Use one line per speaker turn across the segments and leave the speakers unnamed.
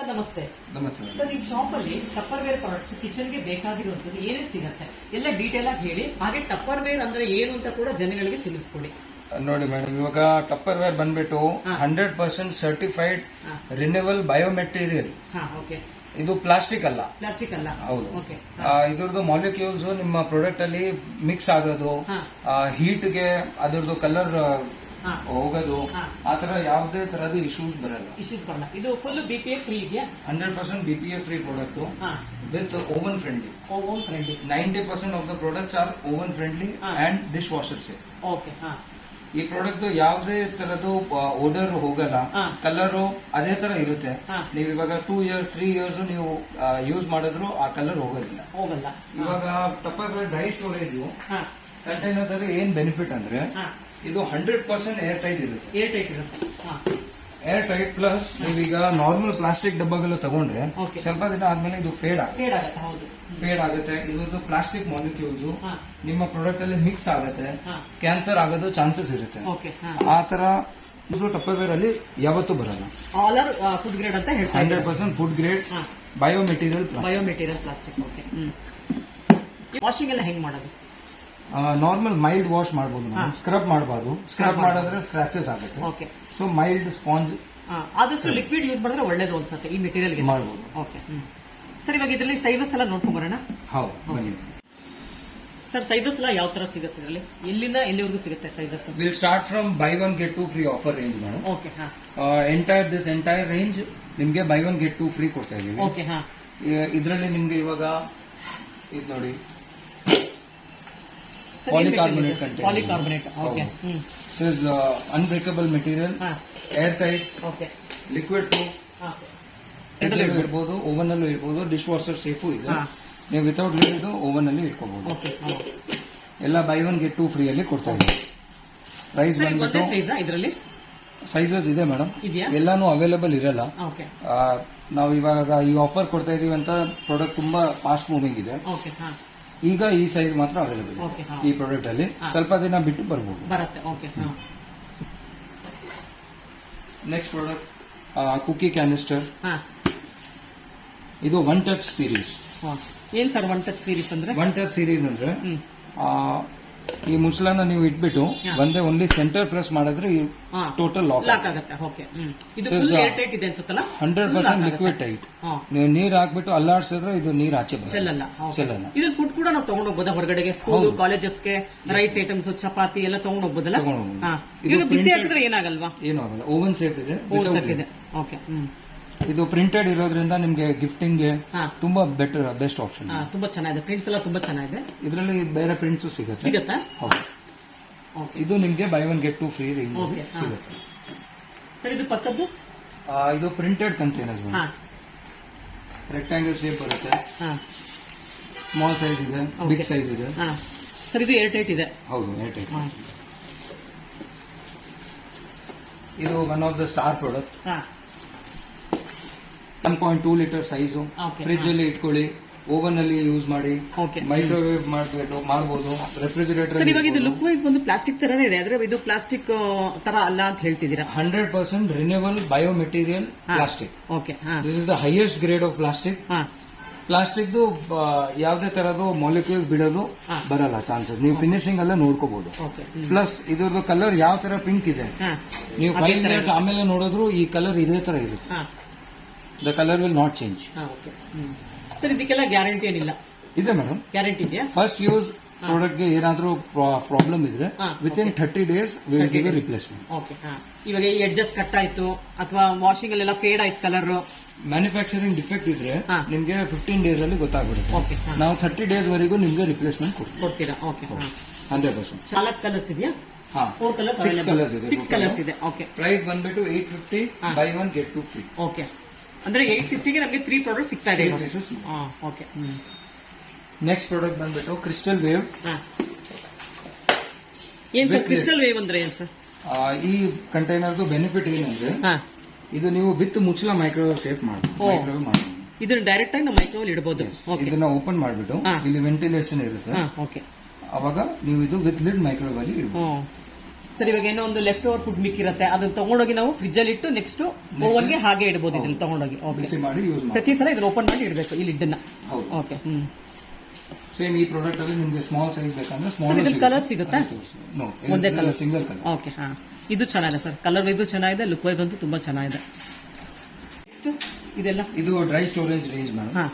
Sir ನಮಸ್ತೆ.
ನಮಸ್ತೆ
sir ನಿಮ್ ಶಾಪ್ ಅಲ್ಲಿ ಟಪ್ಪರ್ ವೇರ್ ಪ್ರಾಡಕ್ಟ್ಸ್ ಕಿಚನ್ಗೆ ಬೇಕಾಗಿರುವಂತದ್ದು ಏನೇ ಸಿಗುತ್ತೆ. ಎಲ್ಲ ಡೀಟೇಲ್ ಆಗಿ ಹೇಳಿ. ಹಾಗೆ ಟಪ್ಪರ್ ವೇರ್ ಅಂದ್ರೆ ಏನು ಅಂತ ಕೂಡ ಜನಗಳಿಗೆ ತಿಳಿಸ್ಕೊಡಿ.
ನೋಡಿ ಮೇಡಮ್ ಇವಾಗ ಟಪ್ಪರ್ ವೇರ್ ಬಂದ್ಬಿಟ್ಟು. Hundred percent certified. Renewal biomaterial ಇದು ಪ್ಲಾಸ್ಟಿಕ್ ಅಲ್ಲ.
ಪ್ಲಾಸ್ಟಿಕ್ ಅಲ್ಲ.
ಹೌದು. ಇದ್ರದ್ದು ಮಾಲಿಕ್ಯೂಲ್ಸ್ ನಿಮ್ಮ ಪ್ರಾಡಕ್ಟ್ ಅಲ್ಲಿ ಮಿಕ್ಸ್ ಆಗೋದು ಹೀಟ್ಗೆ ಹೀಟ್ಗೆ ಅದ್ರದ್ದು ಕಲರ್ ಹೋಗೋದು.
ಆ
ಆತರ ಯಾವುದೇ ತರಹದ ಇಶ್ಯೂಸ್ ಬರಲ್ಲ.
ಇಶ್ಯೂಸ್ ಬರಲ್ಲ. ಇದು full B P A free ಇದೆಯಾ?
Hundred percent B P A free product
ಹಾ.
With oven friendly
oven friendly
ninety percent of the products are oven friendly. And dish washer safe
okay ಹಾ.
ಈ product ಯಾವುದೇ ತರದ್ದು odour ಹೋಗಲ್ಲ. Colour ಅದೇ ತರ ಇರುತ್ತೆ. ನೀವು ಇವಾಗ ಟೂ ಇಯರ್ಸ್ ತ್ರೀ ಇಯರ್ಸ್ ನೀವು ಯೂಸ್ ಮಾಡಿದ್ರು ಆ ಕಲರ್ ಹೋಗೋದಿಲ್ಲ.
ಹೋಗಲ್ಲ.
ಇವಾಗ ಟಪ್ಪರ್ ಡ್ರೈ ಸ್ಟೋರೇಜ್
ಹಾ.
ಕಂಟೈನರ್ಸ್ ಅಲ್ಲಿ ಏನ್ ಬೆನಿಫಿಟ್ ಅಂದ್ರೆ
ಹಾ.
ಇದು ಹಂಡ್ರೆಡ್ ಪರ್ಸೆಂಟ್ ಏರ್ ಟೈಟ್ ಇರುತ್ತೆ.
ಏರ್ ಟೈಟ್ ಇರುತ್ತೆ. ಹಾ.
ಏರ್ ಟೈಟ್ ಪ್ಲಸ್ ನೀವೀಗ ನಾರ್ಮಲ್ ಪ್ಲಾಸ್ಟಿಕ್ ಡಬ್ಬಗಳು ತಗೊಂಡ್ರೆ
Okay.
ಸ್ವಲ್ಪ ದಿನ ಆದ್ಮೇಲೆ ಇದು ಫೇಡ್ ಆಗುತ್ತೆ.
ಫೇಡ್ ಆಗುತ್ತೆ ಹೌದು.
ಫೇಡ್ ಆಗುತ್ತೆ. ಇದ್ರದ್ದು ಪ್ಲಾಸ್ಟಿಕ್ ಮಾಲಿಕ್ಯೂಲ್ಸ್
ಹಾ.
ನಿಮ್ಮ ಪ್ರಾಡಕ್ಟ್ ಅಲ್ಲಿ ಮಿಕ್ಸ್ ಆಗುತ್ತೆ.
ಹಾ.
ಕ್ಯಾನ್ಸರ್ ಆಗೋದು ಚಾನ್ಸಸ್ ಇರುತ್ತೆ.
ಓಕೆ ಹಾ.
ಆ ತರ ಇದು ಟಪ್ಪರ್ವೇರ್ ಅಲ್ಲಿ ಯಾವತ್ತೂ ಬರಲ್ಲ.
ಆಲ್ ಆರ್ ಫುಡ್ ಗ್ರೇಡ್ ಅಂತ ಹೇಳ್ತಾ
hundred percent food grade
biomaterial
bio material
bio material plastic okay washing ಎಲ್ಲ ಹೆಂಗ್ ಮಾಡೋದು?
ನಾರ್ಮಲ್ ಮೈಲ್ಡ್ ವಾಶ್ ಮಾಡಬಹುದು. ಸ್ಕ್ರಬ್ ಮಾಡಬಾರ್ದು. ಸ್ಕ್ರಬ್ ಮಾಡಿದ್ರೆ ಸ್ಕ್ರಾಚಸ್ ಆಗುತ್ತೆ.
ಓಕೆ
ಸೊ ಮೈಲ್ಡ್ ಸ್ಪಾಂಜ್
ಆದಷ್ಟು ಲಿಕ್ವಿಡ್ ಯೂಸ್ ಮಾಡಿದ್ರೆ ಒಳ್ಳೇದು ಅನ್ಸುತ್ತೆ ಈ ಮೆಟೀರಿಯಲ್
ಮಾಡಬಹುದು
ಓಕೆ ಸರ್ ಇವಾಗ ಇದರಲ್ಲಿ ಸೈಜಸ್ ಎಲ್ಲ ನೋಡ್ಕೊಂಡ್ ಬರೋಣ.
ಹೌದು ಬನ್ನಿ.
ಸರ್ ಸೈಜಸ್ ಎಲ್ಲ ಯಾವ ತರ ಸಿಗುತ್ತೆ ಇದರಲ್ಲಿ? ಎಲ್ಲಿಂದ ಎಲ್ಲಿವರೆಗೂ ಸಿಗುತ್ತೆ sizes
will start from buy one get two free offer range madam
okay ಹಾ.
ಎಂಟೈರ್ ದಿಸ್ ಎಂಟೈರ್ ರೇಂಜ್ ನಿಮ್ಗೆ buy one get two free ಕೊಡ್ತಾ ಇದೀವಿ
ಓಕೆ ಹಾ.
ಇದರಲ್ಲಿ ನಿಮ್ಗೆ ಇವಾಗ ಇದು ನೋಡಿ. Polycarbonate container.
ಪಾಲಿಕಾರ್ಬೊನೇಟ್ ಓಕೆ
ಹೌದು.
ಹ್ಮ್.
ಇಸ್ ಅನ್ಬ್ರೇಕಬಲ್ ಮೆಟೀರಿಯಲ್
ಹಾ.
ಏರ್ ಟೈಟ್
ಓಕೆ
ಲಿಕ್ವಿಡ್
ಹಾ.
ಇರ್ಬೋದು ಓವನ್ ಅಲ್ಲೂ ಇರ್ಬೋದು ಡಿಶ್ ವಾಷರ್ ಸೇಫು ಇದೆ.
ಹಾ.
ನೀವು ವಿತೌಟ್ ಲಿಡ್ ಇದು ಓವನ್ ಅಲ್ಲಿ ಇಟ್ಕೋಬಹುದು
ಓಕೆ
ಎಲ್ಲ buy one get two free ಅಲ್ಲಿ ಕೊಡ್ತಾ ಇದ್ದೀವಿ ಪ್ರೈಸ್
ಒಂದೇ
ಬಂದ್ಬಿಟ್ಟು
ಸೈಜಾ ಇದರಲ್ಲಿ?
ಸೈಜಸ್ ಇದೆ ಮೇಡಮ್
ಇದೆಯಾ?
ಎಲ್ಲಾನು ಅವೈಲೇಬಲ್ ಇರಲ್ಲ.
ಓಕೆ
ಆ, ನಾವು ಇವಾಗ ಈ ಆಫರ್ ಕೊಡ್ತಾ ಇದೀವಿ ಅಂತ ಪ್ರಾಡಕ್ಟ್ ತುಂಬಾ ಫಾಸ್ಟ್ ಮೂವಿಂಗ್ ಇದೆ.
ಓಕೆ ಹಾ.
ಈಗ ಈ ಸೈಜ್ ಮಾತ್ರ ಅವೈಲೇಬಲ್
Okay, ಹಾ.
ಈ ಪ್ರಾಡಕ್ಟ್ ಅಲ್ಲಿ
ಹಾ.
ಸ್ವಲ್ಪ ದಿನ ಬಿಟ್ಟು ಬರ್ಬೋದು.
ಬರುತ್ತೆ ಓಕೆ ಹಾ.
ನೆಕ್ಸ್ಟ್ ಪ್ರಾಡಕ್ಟ್ ಕುಕಿ ಕ್ಯಾನಿಸ್ಟರ್
ಹಾ.
ಇದು ಒನ್ ಟಚ್ ಸೀರೀಸ್.
ಏನ್ ಸರ್ ಒನ್ ಟಚ್ ಸೀರೀಸ್ ಅಂದ್ರೆ?
ಒನ್ ಟಚ್ ಸೀರೀಸ್ ಅಂದ್ರೆ ಆ, ಈ ಮುಚ್ಚಳನ ನೀವು ಇಟ್ಬಿಟ್ಟು. ಒಂದೇ ಓನ್ಲಿ ಸೆಂಟರ್ ಪ್ರೆಸ್ ಮಾಡಿದ್ರೆ ಟೋಟಲ್ ಲಾಕ್
ಲಾಕ್ ಆಗುತ್ತೆ. ಓಕೆ ಇದು ಫುಲ್ ಏರ್ ಟೈಟ್ ಇದೆ ಅನ್ಸುತ್ತಲ್ಲ?
Hundred percent liquid. ಟೈಟ್ ನೀವು ನೀರ್ ಹಾಕ್ಬಿಟ್ಟು ಅಲ್ಲಾಡ್ಸಿದ್ರೆ ಇದು ನೀರ್ ಆಚೆ ಬರುತ್ತೆ.
ಚೆಲ್ಲಲ್ಲ.
ಚೆಲ್ಲಲ್ಲ.
ಇದು ಫುಡ್ ಕೂಡ ನಾವು ತಗೊಂಡು ಹೋಗ್ಬೋದಾ ಹೊರಗಡೆಗೆ? ಸ್ಕೂಲ್ ಕಾಲೇಜಸ್ಗೆ ರೈಸ್ ಐಟಮ್ಸ್ ಚಪಾತಿ ಎಲ್ಲ ತಗೊಂಡು ಹೋಗ್ಬೋದಲ್ಲ?
ಇದು
ಬಿಸಿ ಹಾಕಿದ್ರೆ ಏನಾಗಲ್ವಾ?
ಏನಾಗಲ್ಲ ಆಗಲ್ಲ. ಓವನ್ ಸೇಫ್ ಇದೆ. ಓವನ್
ಸೇಫ್ ಇದೆ. ಓಕೆ
ಇದು ಪ್ರಿಂಟೆಡ್ ಇರೋದ್ರಿಂದ ನಿಮ್ಗೆ ಗಿಫ್ಟಿಂಗ್ಗೆ
ಹಾ.
ತುಂಬಾ ಬೆಟರ್ ಬೆಸ್ಟ್ ಆಪ್ಷನ್
ಹಾ, ತುಂಬಾ ಚೆನ್ನಾಗಿದೆ. ಪ್ರಿಂಟ್ಸ್ ಎಲ್ಲ ತುಂಬಾ ಚೆನ್ನಾಗಿದೆ.
ಇದರಲ್ಲಿ ಬೇರೆ ಪ್ರಿಂಟ್ಸ್ ಸಿಗುತ್ತೆ.
ಸಿಗತ್ತಾ?
ಹೌದು.
ಓಕೆ
ಇದು ನಿಮ್ಗೆ buy one get two free ring
Okay, ಹಾ.
ಸಿಗುತ್ತೆ.
ಸರ್ ಇದು ಪಕ್ಕದ್ದು?
ಆ, ಇದು ಪ್ರಿಂಟೆಡ್ ಕಂಟೈನರ್ಸ್
ಹಾ.
ರೆಕ್ಟಾಂಗಲ್ ಶೇಪ್ ಬರುತ್ತೆ.
ಹಾ.
ಸ್ಮಾಲ್ ಸೈಜ್ ಇದೆ
Okay.
ಬಿಗ್ ಸೈಜ್ ಇದೆ.
ಹಾ. ಸರ್ ಇದು ಏರ್ ಟೈಟ್ ಇದೆ.
ಹೌದು ಏರ್ಟೈಟ್
ಹಾ.
ಇದು one of the star product
ಹಾ.
One point two litre size
Okay,
fridge ಅಲ್ಲಿ ಇಟ್ಕೊಳ್ಳಿ. ಓವನ್ ಅಲ್ಲಿ ಯೂಸ್ ಮಾಡಿ.
Okay.
ಮೈಕ್ರೋವೇವ್ ಮಾಡಬೇಕು ಮಾಡಬಹುದು ರೆಫ್ರಿಜರೇಟರ್
ಸರ್ ಇವಾಗ ಇದು ಲುಕ್ ವೈಸ್ ಬಂದು ಪ್ಲಾಸ್ಟಿಕ್ ತರನೇ ಇದೆ. ಆದ್ರೆ ಇದು ಪ್ಲಾಸ್ಟಿಕ್ ತರ ಅಲ್ಲ ಅಂತ ಹೇಳ್ತಿದ್ದೀರಾ?
Hundred percent renewal bio material plastic
okay
this is the highest grade of plastic plastic ಯಾವುದೇ ತರದ್ದು ಮಾಲಿಕ್ಯೂಲ್ ಬಿಡೋದು
ಹಾ.
ಬರಲ್ಲ ಚಾನ್ಸಸ್ ನೀವು ಫಿನಿಶಿಂಗ್ ಎಲ್ಲ ನೋಡ್ಕೋಬಹುದು
ಓಕೆ
ಪ್ಲಸ್ ಇದ್ರದ್ದು ಕಲರ್ ಯಾವ ತರ ಪಿಂಕ್ ಇದೆ? ನೀವು ಫೈವ್
ತರ
ಆಮೇಲೆ ನೋಡಿದ್ರು ಈ ಕಲರ್ ಇದೇ ತರ ಇರುತ್ತೆ. The colour will not change
ಹಾ ಓಕೆ ಸರ್ ಇದಕ್ಕೆಲ್ಲ ಗ್ಯಾರಂಟಿ ಏನಿಲ್ಲ?
ಇದೆ ಮೇಡಮ್.
ಗ್ಯಾರಂಟಿ ಇದೆಯಾ?
ಫಸ್ಟ್ ಯೂಸ್ ಪ್ರಾಡಕ್ಟ್ಗೆ ಏನಾದ್ರೂ ಪ್ರಾಬ್ಲಮ್ ಇದ್ರೆ within. Thirty days will give replacement
okay ಹಾ. ಇವಾಗ ಈ ಎಡ್ಜಸ್ ಕಟ್ ಆಯ್ತು ಅಥವಾ ವಾಷಿಂಗ್ ಅಲ್ಲೆಲ್ಲ ಫೇಡ್ ಆಯ್ತು ಕಲರ್
ಮ್ಯಾನುಫ್ಯಾಕ್ಚರಿಂಗ್ ಡಿಫೆಕ್ಟ್ ಇದ್ರೆ. ನಿಮ್ಗೆ ಫಿಫ್ಟೀನ್ ಡೇಸ್ ಅಲ್ಲಿ ಗೊತ್ತಾಗ್ಬಿಡುತ್ತೆ. ನಾವು ಥರ್ಟಿ ಡೇಸ್ ವರೆಗೂ ನಿಮ್ಗೆ ರಿಪ್ಲೇಸ್ಮೆಂಟ್
ಕೊಡ್ತೀರಾ? ಓಕೆ
ಹಂಡ್ರೆಡ್ ಪರ್ಸೆಂಟ್
ನಾಲ್ಕು ಕಲರ್ಸ್ ಇದೆಯಾ? ಫೋರ್ ಕಲರ್ಸ್
ಸಿಕ್ಸ್ ಕಲರ್ಸ್ ಇದೆ
ಸಿಕ್ಸ್ ಕಲರ್ಸ್ ಇದೆ. ಓಕೆ
ಪ್ರೈಸ್ ಬಂದ್ಬಿಟ್ಟು eight fifty. Buy one get two free
okay ಅಂದ್ರೆ ಏಟ್ ಫಿಫ್ಟಿಗೆ ನಮಗೆ ತ್ರೀ ಪ್ರಾಡಕ್ಟ್ ಸಿಗ್ತಾ ಇದೆ. ಓಕೆ
ನೆಕ್ಸ್ಟ್ ಪ್ರಾಡಕ್ಟ್ ಬಂದ್ಬಿಟ್ಟು ಕ್ರಿಸ್ಟಲ್ ವೇವ್
ಏನ್ ಸರ್ ಕ್ರಿಸ್ಟಲ್ ವೇವ್ ಅಂದ್ರೆ ಏನ್ ಸರ್?
ಈ ಕಂಟೈನರ್ದು ಬೆನಿಫಿಟ್ ಏನಂದ್ರೆ ಇದು ನೀವು ವಿತ್ ಮುಚ್ಚಲ ಮೈಕ್ರೋವೇವ್ ಸೇಫ್ ಮಾಡಿ
ಓ.
ಮೈಕ್ರೋವೇವ್
ಇದನ್ನ ಡೈರೆಕ್ಟ್ ಆಗಿ ನಾವು ಮೈಕ್ರೋವಲ್ ಇಡಬಹುದು
ಇದನ್ನ ಓಪನ್ ಮಾಡ್ಬಿಟ್ಟು ಇಲ್ಲಿ ವೆಂಟಿಲೇಷನ್ ಇರುತ್ತೆ.
ಓಕೆ
ಅವಾಗ ನೀವು ಇದು ವಿತ್ ಲಿಡ್ ಮೈಕ್ರೋವೇವ್ ಅಲ್ಲಿ ಇಡ್ಬೋದು.
ಹ್ಮ್ ಸರ್ ಇವಾಗ ಏನೋ ಒಂದು ಲೆಫ್ಟ್ ಓವರ್ ಫುಡ್ ಮಿಕ್ಕಿರುತ್ತೆ ಅದನ್ನ ತಗೊಂಡೋಗಿ ನಾವು ಫ್ರಿಜ್ ಅಲ್ಲಿ ಇಟ್ಟು ನೆಕ್ಸ್ಟ್ ಓವನ್ಗೆ ಹಾಗೆ ಇಡಬಹುದು ಇದನ್ನ ತಗೊಂಡೋಗಿ.
ಬಿಸಿ ಮಾಡಿ ಯೂಸ್ ಮಾಡಿ.
ಪ್ರತಿ ಸಲ ಇದನ್ನ ಓಪನ್ ಮಾಡಿ ಇಡಬೇಕು ಈ ಲಿಡ್
ಹೌದು.
Okay hmm.
ಸೇಮ್ ಈ ಪ್ರಾಡಕ್ಟ್ ಅಲ್ಲಿ ನಿಮಗೆ ಸ್ಮಾಲ್ ಸೈಜ್ ಬೇಕಂದ್ರೆ ಸ್ಮಾಲ್
ಸೈಜ್ ಕಲರ್ ಸಿಗುತ್ತಾ? ಒಂದೇ ಕಲರ್
ಸಿಂಗಲ್ ಕಲರ್
ಓಕೆ ಹಾ. ಇದು ಚೆನ್ನಾಗಿದೆ ಸರ್ ಕಲರ್ ವೈಸು ಚೆನ್ನಾಗಿದೆ ಲುಕ್ ವೈಸ್ ಅಂತೂ ತುಂಬಾ ಚೆನ್ನಾಗಿದೆ. ನೆಕ್ಸ್ಟ್ ಇದೆಲ್ಲ?
ಇದು ಡ್ರೈ ಸ್ಟೋರೇಜ್ ರೇಂಜ್ ಮೇಡಮ್
ಹಾ.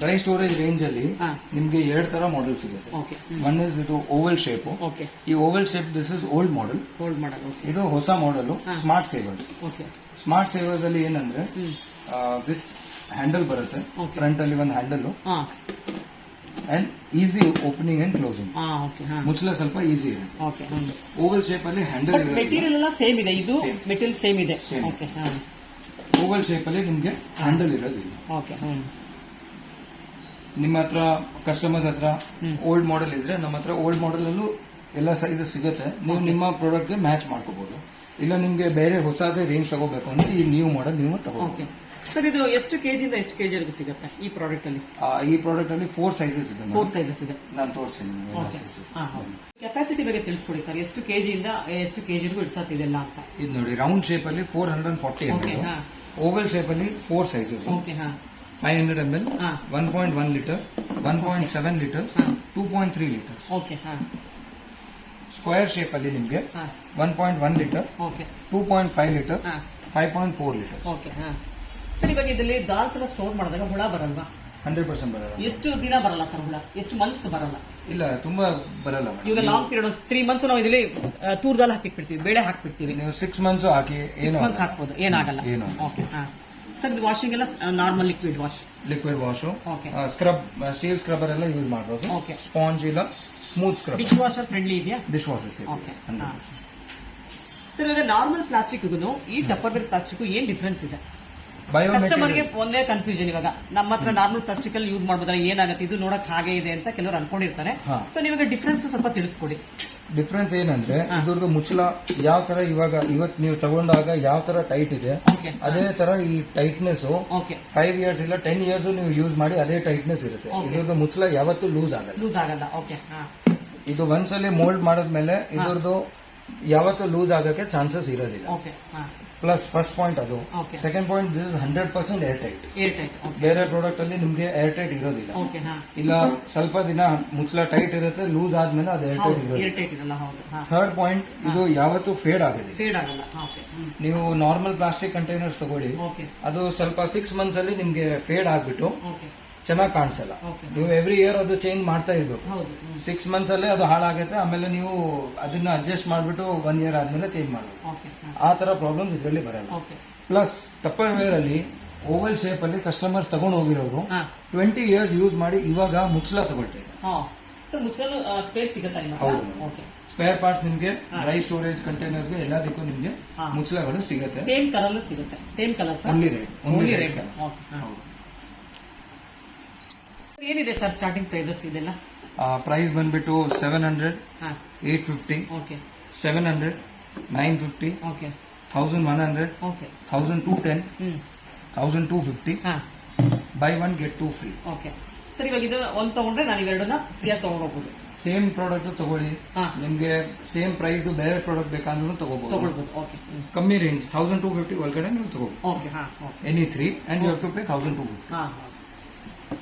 ಡ್ರೈ ಸ್ಟೋರೇಜ್ ರೇಂಜ್ ಅಲ್ಲಿ
ಹಾ.
ನಿಮ್ಗೆ ಎರಡ್ ತರ ಮಾಡೆಲ್ ಸಿಗುತ್ತೆ.
ಓಕೆ
ಒನ್ ಇಸ್ ಇದು ಓವಲ್ ಶೇಪ್
ಓಕೆ
ಈ oval shape this is old model
hold ಮಾಡಲ್ಲ ಓಕೆ
ಇದು ಹೊಸ ಮಾಡೆಲ್
ಹಾ.
Smart savers
okay
smart savers ಅಲ್ಲಿ ಏನಂದ್ರೆ
ಹ್ಮ್.
ವಿತ್ ಹ್ಯಾಂಡಲ್ ಬರುತ್ತೆ.
Okay.
ಫ್ರಂಟ್ ಅಲ್ಲಿ ಒಂದು ಹ್ಯಾಂಡಲ್
ಹಾ.
And easy opening and closing
ಹಾ ಓಕೆ ಹಾ.
ಮುಚ್ಚಲ ಸ್ವಲ್ಪ ಈಸಿ ಇದೆ
ಓಕೆ ಹ್ಮ್.
ಓವಲ್ ಶೇಪ್ ಅಲ್ಲಿ ಹ್ಯಾಂಡಲ್
ಮೆಟೀರಿಯಲ್ ಎಲ್ಲ ಸೇಮ್ ಇದೆ. ಇದು
Same.
ಮೆಟೀರಿಯಲ್ ಸೇಮ್ ಇದೆ.
Same.
ಓಕೆ ಹಾ
ಓವಲ್ ಶೇಪ್ ಅಲ್ಲಿ ನಿಮ್ಗೆ ಹ್ಯಾಂಡಲ್ ಇರೋದಿಲ್ಲ.
Okay hmm.
ನಿಮ್ಮ ಹತ್ರ ಕಸ್ಟಮರ್ಸ್ ಹತ್ರ. ಓಲ್ಡ್ ಮಾಡೆಲ್ ಇದ್ರೆ ನಮ್ಮ ಹತ್ರ ಓಲ್ಡ್ ಮಾಡೆಲ್ ಅಲ್ಲೂ ಎಲ್ಲ ಸೈಜ್ ಸಿಗುತ್ತೆ. ನೀವು ನಿಮ್ಮ ಪ್ರಾಡಕ್ಟ್ಗೆ ಮ್ಯಾಚ್ ಮಾಡ್ಕೋಬಹುದು ಇಲ್ಲ ನಿಮ್ಗೆ ಬೇರೆ ಹೊಸದೇ ರೇಂಜ್ ತಗೋಬೇಕು ಅಂದ್ರೆ ಈ ನ್ಯೂ ಮಾಡೆಲ್ ನೀವು ತಗೋಬಹುದು
ಸರ್ ಇದು ಎಷ್ಟು ಕೆಜಿಯಿಂದ ಎಷ್ಟು ಕೆಜಿವರೆಗೂ ಸಿಗುತ್ತೆ ಈ ಪ್ರಾಡಕ್ಟ್ ಅಲ್ಲಿ?
ಈ ಪ್ರಾಡಕ್ಟ್ ಅಲ್ಲಿ ಫೋರ್ ಸೈಜಸ್ ಇದೆ
ಫೋರ್ ಸೈಜಸ್ ಇದೆ.
ನಾನು ತೋರಿಸ್ತೀನಿ ನಿಮ್ಗೆ ಎಲ್ಲ sizes.
ಕೆಪಾಸಿಟಿ ಬಗ್ಗೆ ತಿಳಿಸ್ಕೊಡಿ ಸರ್ ಎಷ್ಟು ಕೆಜಿಯಿಂದ ಎಷ್ಟು ಕೆಜಿವರೆಗೂ ಇಡ್ಸತ್ ಇದೆಲ್ಲ ಅಂತ?
ಇದು ನೋಡಿ ರೌಂಡ್ ಶೇಪ್ ಅಲ್ಲಿ ಫೋರ್ ಹಂಡ್ರೆಡ್ ಫಾರ್ಟಿ
ಓಕೆ ಹಾ.
ಓವಲ್ ಶೇಪ್ ಅಲ್ಲಿ ಫೋರ್ ಸೈಜಸ್
ಓಕೆ ಹಾ.
Five hundred M L one point one litre one point seven litre two point three litre
okay
square shape ಅಲ್ಲಿ ನಿಮಗೆ one point one litre
okay
two point five litre five point four litre
okay sir ಇವಾಗ ಇದರಲ್ಲಿ ದಾಲ್ಸ್ ಎಲ್ಲ store ಮಾಡಿದಾಗ ಹುಳ ಬರಲ್ವಾ?
Hundred percent ಬರಲ್ಲ.
ಎಷ್ಟು ದಿನ ಬರಲ್ಲ ಸರ್ ಹುಳ? ಎಷ್ಟು ಮಂತ್ಸ್ ಬರಲ್ಲ?
ಇಲ್ಲ ತುಂಬಾ ಬರಲ್ಲ
ಇವಾಗ. ಲಾಂಗ್ ಪೀರಿಯಡ್ ತ್ರೀ ಮಂತ್ಸ್ ನಾವು ಇದರಲ್ಲಿ ತೂರ್ದಲ್ಲಿ ಹಾಕಿಬಿಡ್ತೀವಿ ಬೇಳೆ ಹಾಕ್ಬಿಡ್ತೀವಿ.
ನೀವು ಸಿಕ್ಸ್ ಮಂತ್ಸ್ ಹಾಕಿ ಏನು
ಮಂತ್ಸ್ ಹಾಕ್ಬೋದು ಏನಾಗಲ್ಲ.
ಏನು
ಓಕೆ ಹಾ. ಸರ್ ಇದು ವಾಷಿಂಗ್ ಎಲ್ಲ normal liquid wash
liquid wash scrub steel scrubber ಎಲ್ಲ ಯೂಸ್ ಮಾಡಬಹುದು
Okay.
ಸ್ಪಾಂಜ್ ಇಲ್ಲ smooth scrub
dish washer friendly ಇದೆಯಾ?
ಡಿಶ್
ಓಕೆ ಸರ್ ಇವಾಗ ನಾರ್ಮಲ್ ಪ್ಲಾಸ್ಟಿಕ್ ಈ ಟಪ್ಪರ್ ಪ್ಲಾಸ್ಟಿಕ್ ಏನ್ ಡಿಫ್ರೆನ್ಸ್ ಇದೆ? ಕಸ್ಟಮರ್ಗೆ
ಗೆ
ಒಂದೇ ಕನ್ಫ್ಯೂಷನ್ ಇವಾಗ. ನಮ್ಮ ಹತ್ರ ನಾರ್ಮಲ್ ಪ್ಲಾಸ್ಟಿಕ್ ಅಲ್ಲಿ ಯೂಸ್ ಮಾಡ್ಬೋದ್ರೆ ಏನಾಗುತ್ತೆ? ಇದು ನೋಡಕ್ ಹಾಗೆ ಇದೆ ಅಂತ ಕೆಲವರು ಅನ್ಕೊಂಡಿರ್ತಾರೆ. ಸೊ ನಿಮಗೆ ಡಿಫ್ರೆನ್ಸ್ ಸ್ವಲ್ಪ ತಿಳಿಸ್ಕೊಡಿ.
ಡಿಫ್ರೆನ್ಸ್ ಏನಂದ್ರೆ. ಇದ್ರದ್ದು ಮುಚ್ಚಳ ಯಾವ ತರ ಇವಾಗ ಇವತ್ ನೀವು ತಗೊಂಡಾಗ ಯಾವ ತರ ಟೈಟ್ ಇದೆ? ಅದೇ ತರ ಈ ಟೈಟ್ನೆಸ್
ಓಕೆ
ಫೈವ್ ಇಯರ್ಸ್ ಇಲ್ಲ ಟೆನ್ ಇಯರ್ಸ್ ನೀವು ಯೂಸ್ ಮಾಡಿ ಅದೇ ಟೈಟ್ನೆಸ್ ಇರುತ್ತೆ. ಇದ್ರದ್ದು ಮುಚ್ಚಳ ಯಾವತ್ತೂ ಲೂಸ್ ಆಗಲ್ಲ.
ಲೂಸ್ ಆಗಲ್ಲ. ಓಕೆ
ಇದು ಒಂದ್ಸಲಿ ಮೋಲ್ಡ್ ಮಾಡಿದ್ಮೇಲೆ ಇದ್ರದ್ದು ಯಾವತ್ತೂ ಲೂಸ್ ಆಗಕ್ಕೆ ಚಾನ್ಸಸ್ ಇರೋದಿಲ್ಲ. ಪ್ಲಸ್ ಫಸ್ಟ್ ಪಾಯಿಂಟ್ ಅದು.
Okay.
Second point this hundred percent air tight
air tight
ಬೇರೆ ಪ್ರಾಡಕ್ಟ್ ಅಲ್ಲಿ ನಿಮ್ಗೆ ಏರ್ ಟೈಟ್ ಇರೋದಿಲ್ಲ.
ಓಕೆ ಹಾ.
ಇಲ್ಲ ಸ್ವಲ್ಪ ದಿನ ಮುಚ್ಚಲ ಟೈಟ್ ಇರುತ್ತೆ ಲೂಸ್ ಆದ್ಮೇಲೆ ಅದು ಏರ್ ಟೈಟ್
ಹೌದು
ಇರೋದಿಲ್ಲ.
ಏರ್ ಟೈಟ್ ಇರಲ್ಲ ಹೌದು ಹಾ.
ಥರ್ಡ್ ಪಾಯಿಂಟ್ ಇದು ಯಾವತ್ತೂ ಫೇಡ್ ಆಗಿದೆ
ಫೇಡ್ ಆಗಲ್ಲ ಓಕೆ ಹ್ಮ್.
ನೀವು ನಾರ್ಮಲ್ ಪ್ಲಾಸ್ಟಿಕ್ ಕಂಟೈನರ್ಸ್ ತಗೊಳ್ಳಿ.
ಓಕೆ
ಅದು ಸ್ವಲ್ಪ ಸಿಕ್ಸ್ ಮಂತ್ಸ್ ಅಲ್ಲಿ ನಿಮ್ಗೆ ಫೇಡ್ ಆಗ್ಬಿಟ್ಟು
ಓಕೆ
ಚೆನ್ನಾಗಿ ಕಾಣಿಸಲ್ಲ. ನೀವು ಎವ್ರಿ ಇಯರ್ ಅದು ಚೇಂಜ್ ಮಾಡ್ತಾ ಇರ್ಬೇಕು. ಸಿಕ್ಸ್ ಮಂತ್ಸ್ ಅಲ್ಲೇ ಅದು ಹಾಳಾಗುತ್ತೆ ಆಮೇಲೆ ನೀವು ಅದನ್ನ ಅಡ್ಜಸ್ಟ್ ಮಾಡ್ಬಿಟ್ಟು ಒನ್ ಇಯರ್ ಆದ್ಮೇಲೆ ಚೇಂಜ್ ಮಾಡಬೇಕು. ಆ ತರ ಪ್ರಾಬ್ಲಮ್ ಇದರಲ್ಲಿ ಬರಲ್ಲ. ಪ್ಲಸ್ ಟಪ್ಪರ್ ವೇರ್ ಅಲ್ಲಿ ಓವಲ್ ಶೇಪ್ ಅಲ್ಲಿ ಕಸ್ಟಮರ್ಸ್ ತಗೊಂಡು ಹೋಗಿರೋರು ಟ್ವೆಂಟಿ ಇಯರ್ಸ್ ಯೂಸ್ ಮಾಡಿ ಇವಾಗ ಮುಚ್ಚಲ
ತಗೊಳ್ತೇವೆ
ಸ್ಪೇರ್ ಪಾರ್ಟ್ಸ್ ನಿಮಗೆ. ಡ್ರೈ ಸ್ಟೋರೇಜ್ ಕಂಟೈನರ್ಸ್ ಎಲ್ಲದಕ್ಕೂ ನಿಮಗೆ ಮುಚ್ಚಲಗಳು ಸಿಗುತ್ತೆ.
ಸೇಮ್ ಕಲರ್ ಸಿಗುತ್ತೆ. Same colour sir
rate
only rate ಏನಿದೆ ಸರ್ ಸ್ಟಾರ್ಟಿಂಗ್ ಪ್ರೈಸಸ್ ಇದೆಲ್ಲ?
ಪ್ರೈಸ್ ಬಂದ್ಬಿಟ್ಟು seven hundred eight fifty
okay
seven hundred nine fifty
okay
thousand one hundred
okay
thousand two ten
hmm.
Thousand two fifty buy one get two free
okay sir ಇವಾಗ ಇದು ಒಂದು ತಗೊಂಡ್ರೆ ನಾನು ಇವೆರಡನ್ನ ಫ್ರೀಯಾಗಿ ತಗೊಂಡೋಗ್ಬೋದು.
Same product ತಗೊಳ್ಳಿ. ನಿಮಗೆ same price ಬೇರೆ product ಬೇಕಂದ್ರೂ ತಗೋಬಹುದು
ತಗೊಳ್ಬಹುದು ಓಕೆ
ಕಮ್ಮಿ ರೇಂಜ್ ಥೌಸಂಡ್ ಟೂ ಫಿಫ್ಟಿ ಒಳಗಡೆ ನೀವು ತಗೋಬಹುದು
okay
any three and you have to pay thousand two fifty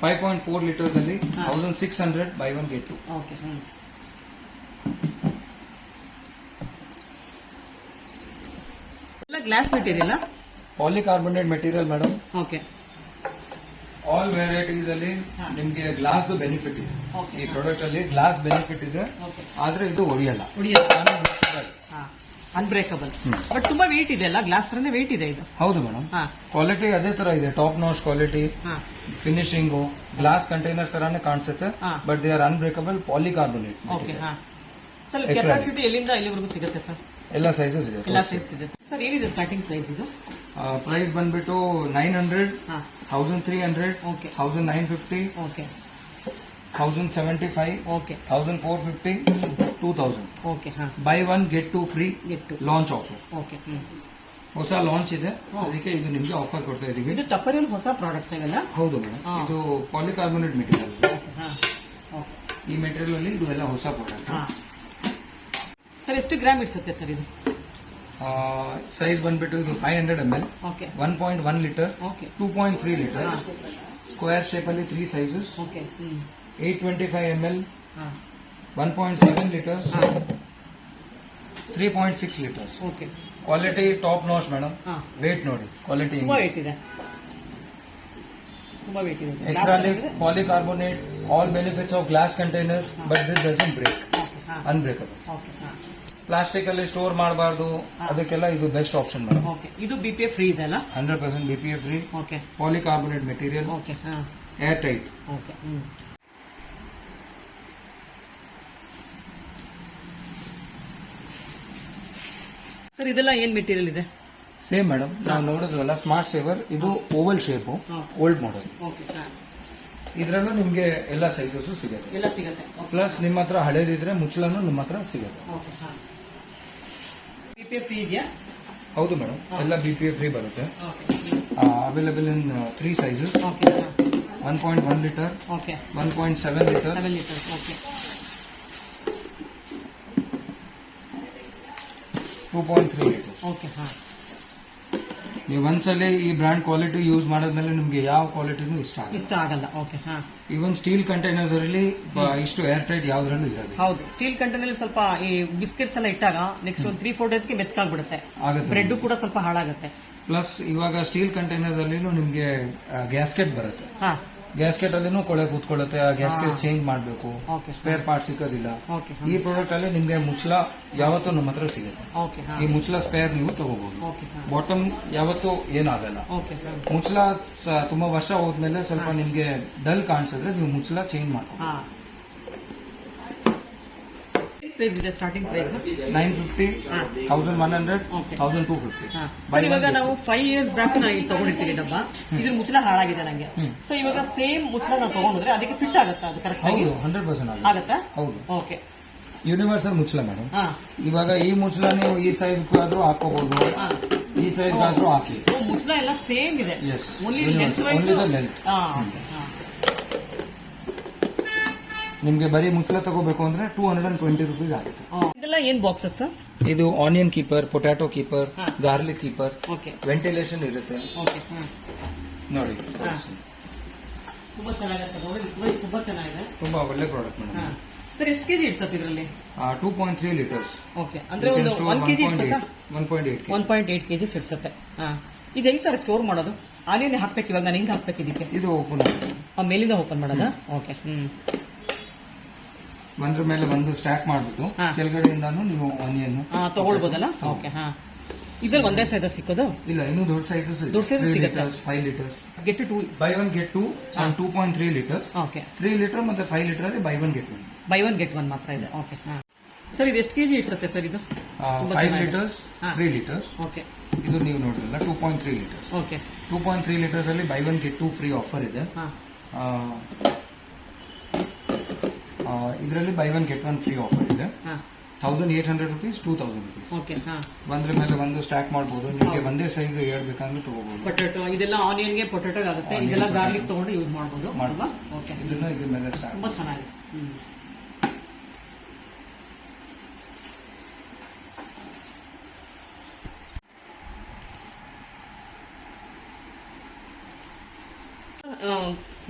five point four litres ಅಲ್ಲಿ
thousand
thousand six hundred buy one get two
okay hmm. Glass material
polycarbonate material madam
okay
all varieties ಅಲ್ಲಿ ನಿಮಗೆ glass benefit ಇದೆ. ಈ product ಅಲ್ಲಿ glass benefit ಇದೆ. ಆದ್ರೆ ಇದು ಒಡೆಯಲ್ಲ
ಅನ್ಬ್ರೇಕಬಲ್. ಬಟ್ ತುಂಬಾ ವೇಟ್ ಇದೆ ಅಲ್ಲ ಗ್ಲಾಸ್ ತರನೇ ವೇಟ್ ಇದೆ ಇದು.
ಹೌದು ಮೇಡಮ್
ಹಾ.
ಕ್ವಾಲಿಟಿ ಅದೇ ತರ ಇದೆ top notch quality
finishing
finishing glass container ತರಾನೇ ಕಾಣಿಸುತ್ತೆ
ಹಾ.
But they are unbreakable polycarbonate
okay ಹಾ. Sir
Acrylic.
ಕೆಪಾಸಿಟಿ ಎಲ್ಲಿಂದ ಎಲ್ಲಿವರೆಗೂ ಸಿಗುತ್ತೆ ಸರ್
ಎಲ್ಲ ಸೈಜಸ್ ಇದೆ
ಎಲ್ಲ ಸೈಜ್ ಇದೆ. ಸರ್ ಏನಿದೆ ಸ್ಟಾರ್ಟಿಂಗ್ ಪ್ರೈಸ್ ಇದು?
ಪ್ರೈಸ್ ಬಂದ್ಬಿಟ್ಟು ನೈನ್ ಹಂಡ್ರೆಡ್
ಹಾ.
Thousand three hundred
okay
thousand nine fifty
okay
thousand seventy five
okay
thousand four fifty two thousand
okay ಹಾಂ
buy one get two free
to
launch offer
okay
ಹೊಸ launch ಇದೆ. ಅದಕ್ಕೆ ಇದು ನಿಮಗೆ offer ಕೊಡ್ತಾ ಇದೀವಿ.
ಇದು ಟಪ್ಪರಿಯಲ್ಲಿ ಹೊಸ ಪ್ರಾಡಕ್ಟ್ಸ್ ಇದೆಲ್ಲ
ಹೌದು ಮೇಡಮ್. ಇದು ಪಾಲಿಕಾರ್ಬೋನೇಟ್ ಮೆಟೀರಿಯಲ್
ಓಕೆ ಹಾ ಓಕೆ
ಈ ಮೆಟೀರಿಯಲ್ ಅಲ್ಲಿ ಇದು ಎಲ್ಲ ಹೊಸ ಪ್ರಾಡಕ್ಟ್
ಸರ್ ಎಷ್ಟು ಗ್ರಾಮ್ ಇಡ್ಸುತ್ತೆ ಸರ್ ಇದು?
ಸೈಜ್ ಬಂದ್ಬಿಟ್ಟು ಇದು five hundred M L
okay
one point one litre
okay
two point three litre. Square shape ಅಲ್ಲಿ three sizes
okay
eight twenty five M L one point seven litres three point six litres
okay.
Quality top notch madam weight ನೋಡಿ. Quality
weight ಇದೆ.
Acrylic, polycarbonate, all benefits of glass containers, but this doesn't break. Unbreakable. Plastic ಅಲ್ಲಿ store ಮಾಡಬಾರ್ದು. ಅದಕ್ಕೆಲ್ಲ ಇದು best option madam
ಇದು B P A free ಇದೆ ಅಲ್ಲ?
Hundred percent B P A free polycarbonate material air tight
sir ಇದೆಲ್ಲ ಏನ್ material ಇದೆ?
ಸೇಮ್ ಮೇಡಮ್ ನಾವು ನೋಡಿದ್ವಲ್ಲ ಸ್ಮಾರ್ಟ್ ಸೇವರ್ ಇದು oval shape old model
okay
ಇದ್ರಲ್ಲೂ ನಿಮ್ಗೆ ಎಲ್ಲ ಸೈಜಸ್ ಸಿಗುತ್ತೆ.
ಎಲ್ಲ ಸಿಗತ್ತೆ.
ಪ್ಲಸ್ ನಿಮ್ಮ ಹತ್ರ ಹಳೇದಿದ್ರೆ ಮುಚ್ಚಳನು ನಿಮ್ಮ ಹತ್ರ ಸಿಗುತ್ತೆ.
ಓಕೆ ಹಾ ಪಿ ಫ್ರೀ ಇದೆಯಾ?
ಹೌದು ಮೇಡಮ್. ಎಲ್ಲ ಬಿ ಪಿ ಎಫ್ ಫ್ರೀ ಬರುತ್ತೆ.
Okay
available in three sizes
okay
one point one litre
okay
one point seven litre
seven litres okay
two point three
okay ಹಾಂ.
ನೀವು ಒಂದ್ಸಲಿ ಈ ಬ್ರ್ಯಾಂಡ್ ಕ್ವಾಲಿಟಿ ಯೂಸ್ ಮಾಡಿದ್ಮೇಲೆ ನಿಮ್ಗೆ ಯಾವ ಕ್ವಾಲಿಟಿನೂ ಇಷ್ಟ ಆಗಲ್ಲ.
ಇಷ್ಟ ಆಗಲ್ಲ. ಓಕೆ ಹಾ.
ಈವನ್ ಸ್ಟೀಲ್ ಕಂಟೈನರ್ಸ್ ಅಲ್ಲಿ ಇಷ್ಟು ಏರ್ ಟೈಟ್ ಯಾವ್ದ್ರಲ್ಲೂ ಇರೋದು
ಹೌದು. ಸ್ಟೀಲ್ ಕಂಟೈನರ್ ಸ್ವಲ್ಪ ಈ ಬಿಸ್ಕೆಟ್ಸ್ ಎಲ್ಲ ಇಟ್ಟಾಗ ನೆಕ್ಸ್ಟ್ ಒಂದು ತ್ರೀ ಫೋರ್ ಡೇಸ್ಗೆ ಮೆತ್ಕಾಗ್ಬಿಡುತ್ತೆ.
ಆಗುತ್ತೆ.
ಬ್ರೆಡ್ ಕೂಡ ಸ್ವಲ್ಪ ಹಾಳಾಗುತ್ತೆ.
ಪ್ಲಸ್ ಇವಾಗ ಸ್ಟೀಲ್ ಕಂಟೈನರ್ಸ್ ಅಲ್ಲಿ ನಿಮ್ಗೆ ಗ್ಯಾಸ್ಕೆಟ್ ಬರುತ್ತೆ.
ಹಾ.
ಗ್ಯಾಸ್ಕೆಟ್ ಅಲ್ಲಿನೂ ಕೊಳೆ ಕೂತ್ಕೊಳ್ಳುತ್ತೆ ಆ ಗ್ಯಾಸ್ಕೆಟ್ ಚೇಂಜ್ ಮಾಡಬೇಕು. ಸ್ಪೇರ್ ಪಾರ್ಟ್ ಸಿಗೋದಿಲ್ಲ.
ಓಕೆ
ಈ ಪ್ರಾಡಕ್ಟ್ ಅಲ್ಲಿ ನಿಮ್ಗೆ ಮುಚ್ಚಳ ಯಾವತ್ತೂ ನಮ್ಮ ಹತ್ರ ಸಿಗುತ್ತೆ.
ಓಕೆ
ಈ ಮುಚ್ಚಳ ಸ್ಪೇರ್ ನೀವು ತಗೋಬಹುದು
ಓಕೆ
ಬಾಟಮ್ ಯಾವತ್ತೂ ಏನಾಗಲ್ಲ.
ಓಕೆ
ಮುಚ್ಚಳ ಸ- ತುಂಬಾ ವರ್ಷ ಹೋದ್ಮೇಲೆ ಸ್ವಲ್ಪ ನಿಮ್ಗೆ ಡಲ್ ಕಾಣಿಸಿದ್ರೆ ನೀವು ಮುಚ್ಚಳ ಚೇಂಜ್ ಮಾಡ್ಕೊ
ಹಾ. ಪ್ರೈಸ್ ಇದೆ starting price
nine fifty. Thousand one hundred. Thousand two fifty.
Sir ಇವಾಗ ನಾವು ಫೈವ್ ಇಯರ್ಸ್ ಬ್ಯಾಕ್ ನಾವು ತಗೊಂಡಿರ್ತೀವಿ ಡಬ್ಬ. ಇದ್ರ ಮುಚ್ಚಳ ಹಾಳಾಗಿದೆ ನಂಗೆ. ಸೊ ಇವಾಗ ಸೇಮ್ ಮುಚ್ಚಳ ನಾವು ತಗೊಂಡ್ರೆ ಅದಕ್ಕೆ ಫಿಟ್ ಆಗುತ್ತಾ? ಅದು ಕರೆಕ್ಟ್ ಆಗಿ?
ಹೌದು ಹಂಡ್ರೆಡ್ ಪರ್ಸೆಂಟ್ ಆಗುತ್ತೆ. ಹೌದು.
ಓಕೆ
ಯೂನಿವರ್ಸಲ್ ಮುಚ್ಚಳ ಮೇಡಮ್ ಇವಾಗ ಈ ಮುಚ್ಚಲ ನೀವು ಈ ಸೈಜ್ ಆದ್ರೂ ಹಾಕೋಬಹುದು ಈ ಸೈಜ್ ಆದ್ರೂ ಹಾಕಿ.
ಮುಚ್ಚಲ ಮುಚ್ಚಳ ಎಲ್ಲ ಸೇಮ್ ಇದೆ. Only. Length wise
Only the length.
ಹಾ
ಹ್ಮ್.
ಓಕೆ ಹಾ
ನಿಮ್ಗೆ ಬರೀ ಮುಚ್ಚಲ ತಗೋಬೇಕು ಅಂದ್ರೆ two hundred and twenty rupees ಆಗುತ್ತೆ.
ಇದೆಲ್ಲ ಏನ್ ಬಾಕ್ಸಸ್ ಸರ್
ಇದು onion keeper potato keeper. Garlic keeper
okay
ventilation ಇರುತ್ತೆ.
ಓಕೆ
ನೋಡಿ.
ತುಂಬಾ ಚೆನ್ನಾಗಿದೆ ಸರ್ ನೋಡಿ ತುಂಬಾ ಚೆನ್ನಾಗಿದೆ.
ತುಂಬಾ ಒಳ್ಳೆ ಪ್ರಾಡಕ್ಟ್ ಮೇಡಮ್
ಸರ್ ಎಷ್ಟು ಕೆಜಿ ಇಡ್ಸತ್ತೆ ಇದರಲ್ಲಿ?
Two point three litres
okay ಅಂದ್ರೆ ಒಂದು one KG
one point eight
one point eight KG ಇಡ್ಸತ್ತೆ ಹಾ. ಇದು ಹೆಂಗ್ ಸರ್ ಸ್ಟೋರ್ ಮಾಡೋದು? ಆನಿಯನ್ ಹಾಕ್ಬೇಕು ಇವಾಗ ನಾನು ಹೆಂಗ್ ಹಾಕ್ಬೇಕು ಇದಕ್ಕೆ?
ಇದು ಓಪನ್
ಆ ಮೇಲಿಂದ ಓಪನ್ ಮಾಡೋದಾ? Okay hmm.
ಒಂದ್ರ ಮೇಲೆ ಒಂದು ಸ್ಟ್ಯಾಕ್ ಮಾಡ್ಬಿಟ್ಟು
ಹಾ.
ಕೆಳಗಡೆಯಿಂದಾನು ನೀವು ಆನಿಯನ್
ಹಾ ತಗೊಳ್ಬೋದಲ್ಲ? ಓಕೆ ಹಾ. ಇದ್ರಲ್ಲಿ ಒಂದೇ ಸೈಜ್ ಸಿಕ್ಕೋದು?
ಇಲ್ಲ ಇನ್ನು ದೊಡ್ಡ ಸೈಜಸ್
ದೊಡ್ಡ size ಸಿಗುತ್ತೆ.
Five litres
get two
buy one get two two point three litre
okay
three litre ಮತ್ತೆ ಫೈವ್ ಲೀಟರ್ ಅಲ್ಲಿ buy one get one
buy one get one ಮಾತ್ರ ಇದೆ. ಓಕೆ ಹಾ. ಸರ್ ಇದು ಎಷ್ಟು ಕೆಜಿ ಇಡ್ಸತ್ತೆ ಸರ್ ಇದು? ತುಂಬಾ
ಫೈವ್
ಚೆನ್ನಾಗಿದೆ.
ಲೀಟರ್ಸ್
ಹಾ.
ತ್ರೀ ಲೀಟರ್ಸ್
ಓಕೆ
ಇದು ನೀವು ನೋಡಿದ್ರಲ್ಲ two point three litres
okay
two point three litres ಅಲ್ಲಿ buy one get two free offer ಇದೆ.
ಹಾ.
ಇದರಲ್ಲಿ buy one get one free offer ಇದೆ. Thousand eight hundred rupees two thousand rupees
okay ಹಾ.
ಒಂದ್ರ ಮೇಲೆ ಒಂದು ಸ್ಟಾಕ್ ಮಾಡಬಹುದು ನಿಮಗೆ ಒಂದೇ ಸೈಜ್ ಹೇಳ್ಬೇಕಂದ್ರೆ ತಗೋಬಹುದು
ಪೊಟೆಟೊ ಇದೆಲ್ಲ ಆನಿಯನ್ಗೆ ಪೊಟೆಟೊ ಆಗುತ್ತೆ. ಇದೆಲ್ಲ. ಗಾರ್ಲಿಕ್ ತಗೊಂಡು ಯೂಸ್
ಮಾಡಬಹುದು
ಮಾಡುವ ಓಕೆ
ಇದನ್ನ ಇದ್ರ ಮೇಲೆ ಸ್ಟಾಕ್
ತುಂಬಾ ಚೆನ್ನಾಗಿದೆ.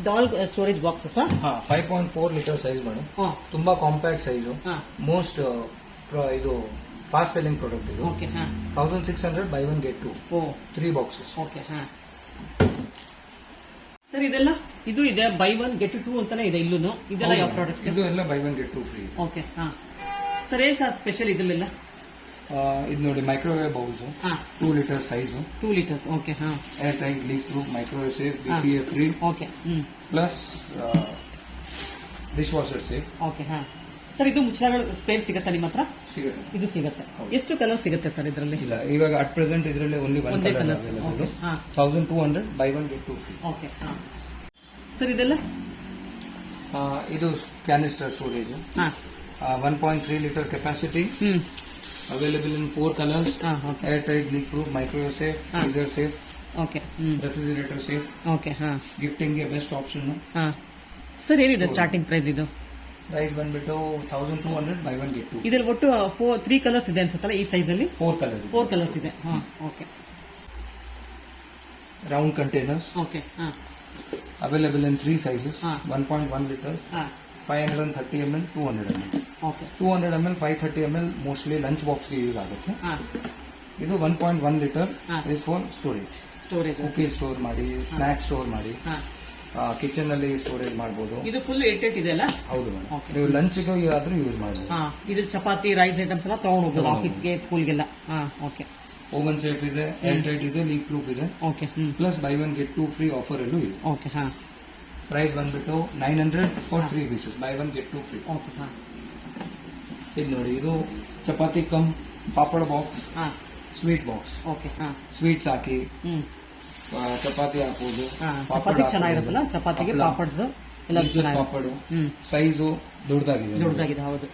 Dal storage box
sir five point four litre size madam
ಹಾಂ.
ತುಂಬಾ ಕಾಂಪ್ಯಾಕ್ಟ್ ಸೈಜು
ಹಾಂ.
ಮೋಸ್ಟ್ ಇದು ಫಾಸ್ಟ್ ಸೆಲ್ಲಿಂಗ್ ಪ್ರಾಡಕ್ಟ್ ಇದು.
ಓಕೆ ಹಾಂ.
Thousand six hundred buy one get two
ಓ.
ತ್ರೀ ಬಾಕ್ಸಸ್
ಓಕೆ ಹಾಂ. ಸರ್ ಇದೆಲ್ಲ? ಇದು ಇದೆ ಬೈ ಒನ್ ಗೆಟ್ ಟು ಅಂತಾನೆ ಇದೆ ಇಲ್ಲೂ ಇದೆಲ್ಲ ಯಾವ ಪ್ರಾಡಕ್ಟ್ಸ್
ಇದು ಎಲ್ಲ buy one get two free
okay ಹಾಂ. ಸರ್ ಏನ್ ಸರ್ ಸ್ಪೆಷಲ್ ಇದರಲ್ಲೆಲ್ಲ?
ಇದು ನೋಡಿ ಮೈಕ್ರೋವೇವ್ ಬೌಲ್ಸ್
ಹಾಂ.
Two litre size
two litres okay ಹಾಂ.
Airtight leak proof microwave safe B. P free
okay
plus dishwasher safe
okay ಹಾಂ. ಸರ್ ಇದು ಮುಚ್ಚಳಗಳು ಸ್ಪೇರ್ ಸಿಗತ್ತಾ ನಿಮ್ಮ ಹತ್ರ?
ಸಿಗುತ್ತೆ.
ಇದು ಸಿಗುತ್ತೆ. ಎಷ್ಟು ಕಲರ್ ಸಿಗುತ್ತೆ ಸರ್ ಇದರಲ್ಲಿ?
ಇಲ್ಲ ಇವಾಗ ಅಟ್ ಪ್ರೆಸೆಂಟ್ ಇದರಲ್ಲಿ ಓನ್ಲಿ ಒನ್
ಒಂದೇ
ಕಲರ್
ಓಕೆ ಹಾಂ.
Thousand two hundred buy one get two free
okay ಹಾಂ. ಸರ್ ಇದೆಲ್ಲ?
ಇದು ಕ್ಯಾನಿಸ್ಟರ್ ಸ್ಟೋರೇಜ್
ಹಾಂ.
One point three litre capacity
ಹ್ಞೂ
ಅವೈಲೇಬಲ್ ಇನ್ ಫೋರ್ ಕಲರ್ಸ್
ಹಾಂ okay
airtight leak proof microwave safe
ಹಾ.
Safe
okay ಹ್ಞೂ
refrigerator safe
okay ಹಾಂ
ಗಿಫ್ಟಿಂಗ್ಗೆ ಬೆಸ್ಟ್ ಆಪ್ಷನ್
ಹಾಂ ಸರ್ ಏನಿದೆ ಸ್ಟಾರ್ಟಿಂಗ್ ಪ್ರೈಸ್ ಇದು?
ಪ್ರೈಸ್ ಬಂದ್ಬಿಟ್ಟು thousand two hundred buy one get two
ಇದ್ರಲ್ಲಿ ಒಟ್ಟು ಫೋರ್ ತ್ರೀ ಕಲರ್ಸ್ ಇದೆ ಅನ್ಸುತ್ತಲ್ಲ ಈ ಸೈಜ್ ಅಲ್ಲಿ?
ಫೋರ್ ಕಲರ್ಸ್
ಫೋರ್ ಕಲರ್ಸ್ ಇದೆ. ಹಾಂ ಓಕೆ
ರೌಂಡ್ ಕಂಟೈನರ್ಸ್
ಓಕೆ ಹಾಂ.
ಅವೈಲೇಬಲ್ ಇನ್ ತ್ರೀ ಸೈಜಸ್
ಹಾ.
ಒನ್ ಪಾಯಿಂಟ್ ಒನ್ ಲೀಟರ್ಸ್
ಹಾ.
Five hundred and thirty M L two hundred M L
okay
two hundred M L five thirty M L mostly lunch ಬಾಕ್ಸ್ಗೆ use ಆಗುತ್ತೆ.
ಹಾ.
ಇದು one point one litre
ಹಾ.
Is for storage
storage
cookies store ಮಾಡಿ snacks store ಮಾಡಿ.
ಹಾಂ.
Kitchen ಅಲ್ಲಿ storage ಮಾಡಬಹುದು
ಇದು ಫುಲ್ ಏಟ್ ಏಟ್ ಇದೆ ಅಲ್ಲ
ಹೌದು ಮೇಡಮ್
Okay.
ನೀವು ಲಂಚ್ಗೆ ಆದ್ರೂ ಯೂಸ್ ಮಾಡಬಹುದು
ಹಾ. ಇದು ಚಪಾತಿ ರೈಸ್ ಐಟಮ್ಸ್ ಎಲ್ಲ ತಗೊಂಡು ಹೋಗ್ಬೋದು
ತಗೊಂಡ್
ಆಫೀಸ್ಗೆ ಸ್ಕೂಲ್ಗೆಲ್ಲ ಹಾ ಓಕೆ
ಓವನ್ ಸೇಫ್ ಇದೆ ಏರ್ ಟೈಟ್ ಇದೆ ಲೀಕ್ ಪ್ರೂಫ್ ಇದೆ.
Okay hmm.
Plus buy one get two free offer ಅಲ್ಲೂ ಇದೆ.
ಓಕೆ ಹಾ.
ಪ್ರೈಸ್ ಬಂದ್ಬಿಟ್ಟು nine hundred for three pieces buy one get two free
okay ಹಾ
ಇದು ನೋಡಿ ಇದು ಚಪಾತಿ ಕಮ್ ಪಾಪಡ್ ಬಾಕ್ಸ್
ಹಾ.
ಸ್ವೀಟ್ ಬಾಕ್ಸ್
ಓಕೆ ಹಾ.
ಸ್ವೀಟ್ಸ್ ಹಾಕಿ. ಚಪಾತಿ ಹಾಕೋದು
ಹಾ
ಪಾಪಡ್
ಚಪಾತಿ ಚೆನ್ನಾಗಿರುತ್ತಲ್ಲ? ಚಪಾತಿಗೆ. ಪಾಪಡ್ಸ್? ಎಲ್ಲ
ಪಾಪಡು.
ಹ್ಮ್.
ಸೈಜು ದೊಡ್ಡದಾಗಿದೆ
ದೊಡ್ಡದಾಗಿದೆ ಹೌದು.